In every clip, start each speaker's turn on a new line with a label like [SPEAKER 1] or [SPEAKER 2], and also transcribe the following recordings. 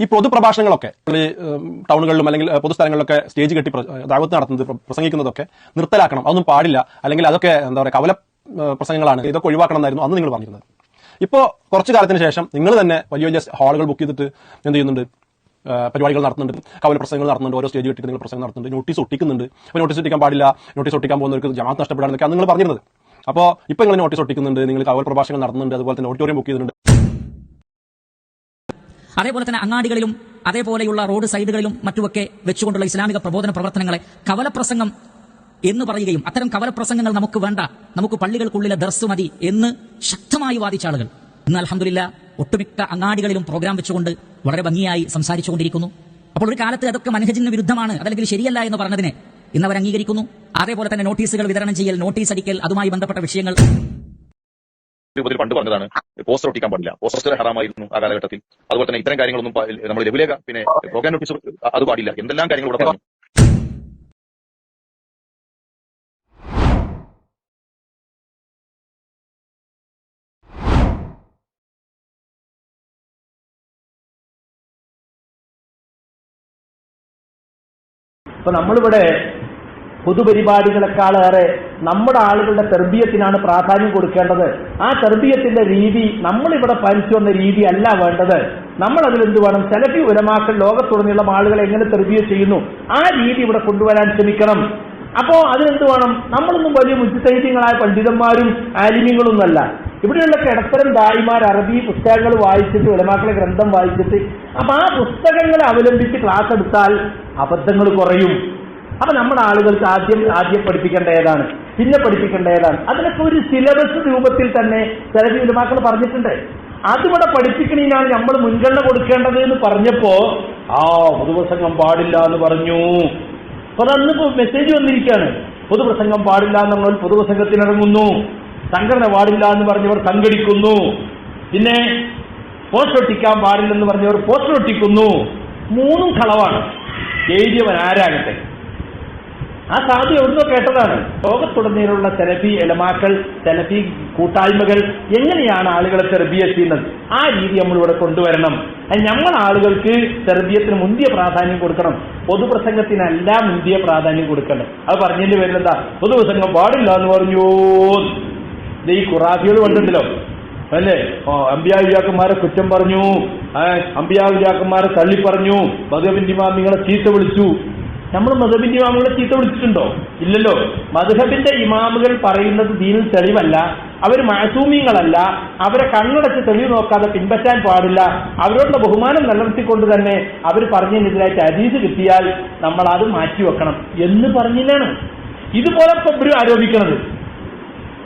[SPEAKER 1] ഈ പൊതുപ്രഭാഷണങ്ങളൊക്കെ ടൗണുകളിലും അല്ലെങ്കിൽ പൊതുസ്ഥലങ്ങളിലൊക്കെ സ്റ്റേജ് കെട്ടി ദാവത്ത് നടത്തുന്നത് പ്ര- പ്രസംഗിക്കുന്നതൊക്കെ നിർത്തലാക്കണം. അതൊന്നും പാടില്ല. അല്ലെങ്കിൽ അതൊക്കെ എന്താ പറയുക കവല പ്രസംഗങ്ങളാണ്. ഇതൊക്കെ ഒഴിവാക്കണം എന്നായിരുന്നു അന്ന് നിങ്ങൾ പറഞ്ഞിരുന്നത്. ഇപ്പോൾ കുറച്ചു കാലത്തിന് ശേഷം നിങ്ങൾ തന്നെ വലിയ വലിയ ഹാളുകൾ ബുക്ക് ചെയ്തിട്ട് എന്ത് ചെയ്യുന്നുണ്ട്? പരിപാടികൾ നടത്തുന്നുണ്ട്. കവല പ്രസംഗങ്ങൾ നടത്തുന്നുണ്ട്. ഓരോ സ്റ്റേജ് കെട്ടിട്ട് നിങ്ങൾ പ്രസംഗം നടത്തുന്നുണ്ട്. നോട്ടീസ് ഒട്ടിക്കുന്നുണ്ട്. അപ്പോൾ നോട്ടീസ് ഒട്ടിക്കാൻ പാടില്ല. നോട്ടീസ് ഒട്ടിക്കാൻ പോകുന്നവർക്ക് ജമാത്ത് നഷ്ടപ്പെടാനൊക്കെ. നിങ്ങൾ പറഞ്ഞിരുന്നത്. അപ്പോൾ ഇപ്പോൾ നിങ്ങൾ നോട്ടീസ് ഒട്ടിക്കുന്നുണ്ട്. നിങ്ങൾ കവൽ പ്രഭാഷണം നടത്തുന്നുണ്ട്. അതുപോലെ തന്നെ ഓഡിറ്റോറിയം ബുക്ക് ചെയ്തിട്ടുണ്ട്.
[SPEAKER 2] അതേപോലെ തന്നെ അങ്ങാടികളിലും അതേപോലെയുള്ള റോഡ് സൈഡുകളിലും മറ്റുമൊക്കെ വെച്ചുകൊണ്ടുള്ള ഇസ്ലാമിക പ്രബോധന പ്രവർത്തനങ്ങളെ കവലപ്രസംഗം എന്ന് പറയുകയും അത്തരം കവലപ്രസംഗങ്ങൾ നമുക്ക് വേണ്ട നമുക്ക് പള്ളികൾക്കുള്ളിലെ ദർസ് മതി എന്ന് ശക്തമായി വാദിച്ച ആളുകൾ. ഇന്ന് അലഹമില്ല ഒട്ടുമിക്ക അങ്ങാടികളിലും പ്രോഗ്രാം വെച്ചുകൊണ്ട് വളരെ ഭംഗിയായി സംസാരിച്ചുകൊണ്ടിരിക്കുന്നു. അപ്പോൾ ഒരു കാലത്ത് അതൊക്കെ മനഹജിന് വിരുദ്ധമാണ് അതല്ലെങ്കിൽ ശരിയല്ല എന്ന് പറഞ്ഞതിനെ ഇന്ന് അവർ അംഗീകരിക്കുന്നു. അതേപോലെ തന്നെ നോട്ടീസുകൾ വിതരണം ചെയ്യൽ നോട്ടീസ് അടിക്കൽ അതുമായി ബന്ധപ്പെട്ട വിഷയങ്ങൾ
[SPEAKER 3] രൂപത്തിൽ പണ്ട് പറഞ്ഞതാണ് പോസ്റ്റർ ഒട്ടിക്കാൻ പാടില്ല. പോസ്റ്റർ ഹറാമായിരുന്നു ആ കാലഘട്ടത്തിൽ. അതുപോലെ തന്നെ ഇത്തരം കാര്യങ്ങളൊന്നും നമ്മൾ ലഘുലേഖ പിന്നെ പ്രോഗ്രാം നോട്ടീസ് അത് പാടില്ല. എന്തെല്ലാം കാര്യങ്ങൾ ഇവിടെ പറഞ്ഞു?
[SPEAKER 4] ഇപ്പൊ നമ്മളിവിടെ പൊതുപരിപാടികളെക്കാളേറെ നമ്മുടെ ആളുകളുടെ തെർബീയത്തിനാണ് പ്രാധാന്യം കൊടുക്കേണ്ടത്. ആ തെർബീയത്തിന്റെ രീതി നമ്മളിവിടെ പാലിച്ചു വന്ന രീതി അല്ല വേണ്ടത്. നമ്മൾ അതിലെന്ത് വേണം? സെലഫി ഉലമാക്കൾ ലോകത്തുടനീളം ആളുകളെ എങ്ങനെ തെർബീയ ചെയ്യുന്നു? ആ രീതി ഇവിടെ കൊണ്ടുവരാൻ ശ്രമിക്കണം. അപ്പോ അതിനെന്ത് വേണം? നമ്മളൊന്നും വലിയ മുജ്തൈദ്യങ്ങളായ പണ്ഡിതന്മാരും ആലിമ്യങ്ങളൊന്നുമല്ല. ഇവിടെയുള്ള കിടത്തരം ദായിമാർ അറബി പുസ്തകങ്ങൾ വായിച്ചിട്ട് ഉലമാക്കളെ ഗ്രന്ഥം വായിച്ചിട്ട് അപ്പൊ ആ പുസ്തകങ്ങളെ അവലംബിച്ച് ക്ലാസ് എടുത്താൽ അബദ്ധങ്ങൾ കുറയും. അപ്പൊ നമ്മുടെ ആളുകൾക്ക് ആദ്യം ആദ്യം പഠിപ്പിക്കേണ്ട ഏതാണ് പിന്നെ പഠിപ്പിക്കേണ്ട ഏതാണ് അതിനൊക്കെ ഒരു സിലബസ് രൂപത്തിൽ തന്നെ ചില ഉലമാക്കൾ പറഞ്ഞിട്ടുണ്ട്. അതിവിടെ പഠിപ്പിക്കണീനാണ് നമ്മൾ മുൻഗണന കൊടുക്കേണ്ടത് എന്ന് പറഞ്ഞപ്പോ ആ പൊതുപ്രസംഗം പാടില്ല എന്ന് പറഞ്ഞു. അപ്പൊ അതന്നിപ്പോ മെസ്സേജ് വന്നിരിക്കുകയാണ് പൊതുപ്രസംഗം പാടില്ല എന്ന് പറഞ്ഞാൽ പൊതുപ്രസംഗത്തിനിറങ്ങുന്നു. സംഘടന പാടില്ല എന്ന് പറഞ്ഞവർ സംഘടിക്കുന്നു. പിന്നെ പോസ്റ്റർ ഒട്ടിക്കാൻ പാടില്ലെന്ന് പറഞ്ഞവർ പോസ്റ്റർ ഒട്ടിക്കുന്നു. മൂന്നും കളവാണ്. എഴുതിയവൻ ആരാകട്ടെ? ആ സാധ്യ എവിടുന്നോ കേട്ടതാണ്. ലോകത്തുടനീളമുള്ള തെലഫി എലമാക്കൾ തെലഫി കൂട്ടായ്മകൾ എങ്ങനെയാണ് ആളുകളെ തെറബിയ ചെയ്യുന്നത്? ആ രീതി നമ്മൾ ഇവിടെ കൊണ്ടുവരണം നമ്മൾ ആളുകൾക്ക് തെർബിയത്തിന് മുന്തിയ പ്രാധാന്യം കൊടുക്കണം. പൊതുപ്രസംഗത്തിനല്ല മുന്തിയ പ്രാധാന്യം കൊടുക്കണം അത് പറഞ്ഞതിന്റെ പേരിൽ എന്താ പൊതുപ്രസംഗം പാടില്ല എന്ന് പറഞ്ഞു. ഈ ഖുറാഫികൾ കണ്ടിട്ടുണ്ടല്ലോ. അല്ലേ? അമ്പിയാവിജാക്കന്മാരെ കുറ്റം പറഞ്ഞു. അമ്പിയാവിജാക്കന്മാരെ തള്ളി പറഞ്ഞു ഭഗവന്റെ ഇമാമിങ്ങളെ ചീത്ത വിളിച്ചു. നമ്മൾ മധുബിന്റെ ഇമാമുകളെ ചീത്ത വിളിച്ചിട്ടുണ്ടോ? ഇല്ലല്ലോ. മധുഹബിന്റെ ഇമാമുകൾ പറയുന്നത് ദീനിൽ തെളിവല്ല. അവർ മാസൂമിയങ്ങളല്ല അവരെ കണ്ണടച്ച് തെളിവ് നോക്കാതെ പിൻപറ്റാൻ പാടില്ല. അവരോടുള്ള ബഹുമാനം നിലനിർത്തിക്കൊണ്ട് തന്നെ അവർ പറഞ്ഞതിനെതിരായിട്ട് അരീത് കിട്ടിയാൽ നമ്മൾ അത് മാറ്റിവെക്കണം എന്ന് പറഞ്ഞില്ലാണ്. ഇതുപോലെ ഇവർ ആരോപിക്കണത്.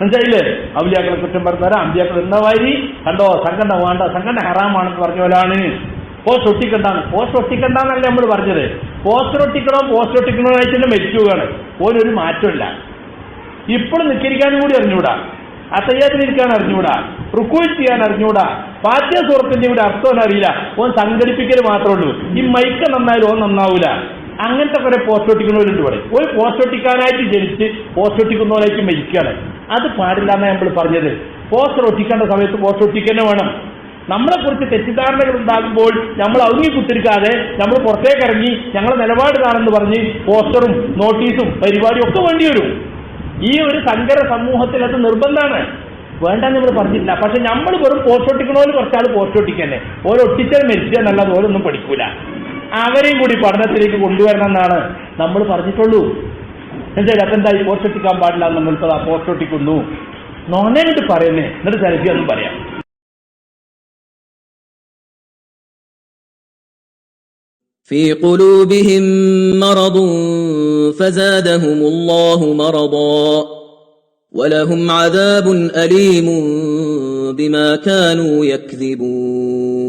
[SPEAKER 4] മനസ്സിലായില്ലേ? അവലിയാക്കളെ കുറ്റം പറഞ്ഞവരാ അമ്പിയാക്കൾ എന്ന വാരി കണ്ടോ? സംഘടന വേണ്ട സംഘടന ഹറാമാണെന്ന് പറഞ്ഞ പോലാണ്. പോസ്റ്റ് ഒട്ടിക്കണ്ടാന്ന്. പോസ്റ്റ് ഒട്ടിക്കണ്ടെന്നല്ല നമ്മൾ പറഞ്ഞത്. പോസ്റ്റർ ഒട്ടിക്കണോ ആയിട്ട് തന്നെ മരിച്ചുകയാണ് ഓനൊരു മാറ്റമില്ല. ഇപ്പോഴും നിൽക്കരിക്കാനും കൂടി അറിഞ്ഞൂടാ അസയ്യാത്തിനിരിക്കാൻ അറിഞ്ഞുകൂടാ. അറിഞ്ഞൂടാ റുക്കോയിൽ ചെയ്യാൻ അറിഞ്ഞൂടാ പാറ്റ്യ സുഹൃത്തിന്റെ കൂടെ അർത്ഥം അറിയില്ല. ഓൻ സംഘടിപ്പിക്കൽ മാത്രമേ ഉള്ളൂ. ഈ മൈക്ക് നന്നായാലും ഓൻ നന്നാവൂല. അങ്ങനത്തെ കുറെ പോസ്റ്റ് ഒട്ടിക്കുന്നവരുണ്ട് പറയും ഒരു പോസ്റ്റ് ഒട്ടിക്കാനായിട്ട് ജനിച്ച് പോസ്റ്റ് ഒട്ടിക്കുന്നവരായിട്ട് മരിക്കുകയാണ്. അത് പാടില്ല എന്നാണ് നമ്മൾ പറഞ്ഞത്. പോസ്റ്റർ ഒട്ടിക്കേണ്ട സമയത്ത് പോസ്റ്റർ ഒട്ടിക്കന്നെ വേണം. നമ്മളെ കുറിച്ച് തെറ്റിദ്ധാരണകൾ ഉണ്ടാകുമ്പോൾ നമ്മൾ അവങ്ങി കുത്തിരിക്കാതെ നമ്മൾ പുറത്തേക്ക് ഇറങ്ങി ഞങ്ങളെ നിലപാട് കാണെന്ന് പറഞ്ഞ് പോസ്റ്ററും നോട്ടീസും പരിപാടിയും ഒക്കെ വേണ്ടി വരും. ഈ ഒരു സങ്കര സമൂഹത്തിൽ അത് നിർബന്ധമാണ്. വേണ്ട നമ്മൾ പറഞ്ഞില്ല പക്ഷെ നമ്മൾ വെറും പോസ്റ്റ് ഒട്ടിക്കണോൽ കുറച്ചാൾ പോസ്റ്റ് ഒട്ടിക്കന്നെ. ഓരോ ഒട്ടിച്ചാൽ മരിച്ചു എന്നല്ലാതെ ഓരോന്നും പഠിക്കൂല. അവരെയും കൂടി പഠനത്തിലേക്ക് കൊണ്ടുവരണം എന്നാണ് നമ്മൾ പറഞ്ഞിട്ടുള്ളൂ. എന്തായാലും അപ്പൊ എന്തായി പോസ്റ്റ് ഒട്ടിക്കാൻ പാടില്ല എന്ന് നമ്മളിപ്പോൾ ആ പോസ്റ്റ് ഒട്ടിക്കുന്നു. പറയുന്നേ. എന്നിട്ട് സെൽഫി ഒന്നും പറയാം.
[SPEAKER 5] في قلوبهم مرض فزادهم الله مرضا ولهم عذاب أليم بما كانوا يكذبون